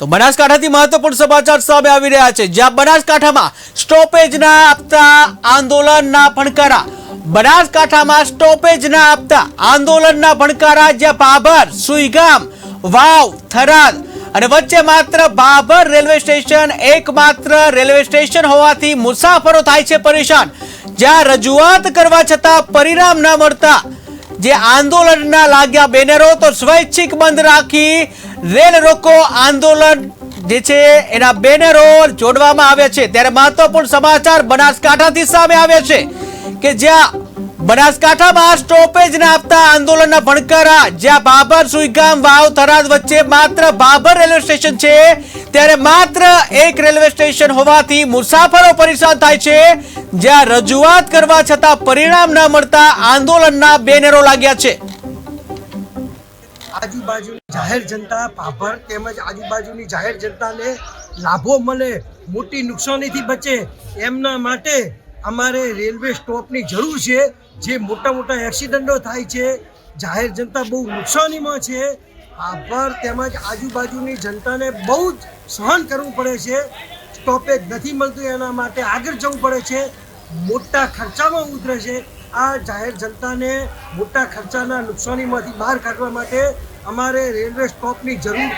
તો બનાસકાંઠાથી મહત્વપૂર્ણ સમાચાર સામે આવી રહ્યા છે. જ્યાં બનાસકાંઠામાં સ્ટોપેજ ના આપતા આંદોલનના ફણકારા બનાસકાંઠામાં સ્ટોપેજ ના આપતા આંદોલનના ફણકારા જ્યાં ભાભર સુઈગામ, વાવ, થરાદ અને વચ્ચે માત્ર ભાભર રેલવે સ્ટેશન, એકમાત્ર રેલવે સ્ટેશન હોવાથી મુસાફરો થાય છે પરેશાન. જ્યાં રજૂઆત કરવા છતાં પરિણામ ન મળતા જે આંદોલનના લાગ્યા બેનરો, તો સ્વૈચ્છિક બંધ રાખી રેલ રોકો આંદોલન જે છે એના બેનરો જોડવામાં આવ્યા છે. ત્યારે મહત્વપૂર્ણ સમાચાર બનાસકાંઠાથી સામે આવ્યા છે કે જ્યાં બનાસકાંઠામાં સ્ટોપેજ ના આપતા આંદોલનના ભણકારા, જ્યાં બાબર, સુઈગામ, વાવ, થરાદ વચ્ચે માત્ર બાબર રેલવે સ્ટેશન છે, ત્યારે માત્ર એક રેલવે સ્ટેશન હોવાથી મુસાફરો પરેશાન થાય છે, જ્યાં રજૂઆત કરવા છતાં પરિણામ ન મળતા આંદોલનના બેનરો લાગ્યા છે. આજુબાજુની જાહેર જનતા ભાભર તેમજ આજુબાજુની જાહેર જનતાને લાભો મળે, મોટી નુકસાનીથી બચે એમના માટે અમારે રેલવે સ્ટોપની જરૂર છે. જે મોટા મોટા એક્સિડન્ટો થાય છે, જાહેર જનતા બહુ નુકસાનીમાં છે. આભાર તેમજ આજુબાજુની જનતાને બહુ જ સહન કરવું પડે છે. સ્ટોપેજ નથી મળતું એના માટે આગળ જવું પડે છે. મોટા ખર્ચામાં ઉતરે છે. આ જાહેર જનતાને મોટા ખર્ચાના નુકસાનીમાંથી બહાર કાઢવા માટે અમારે રેલવે સ્ટોપની જરૂર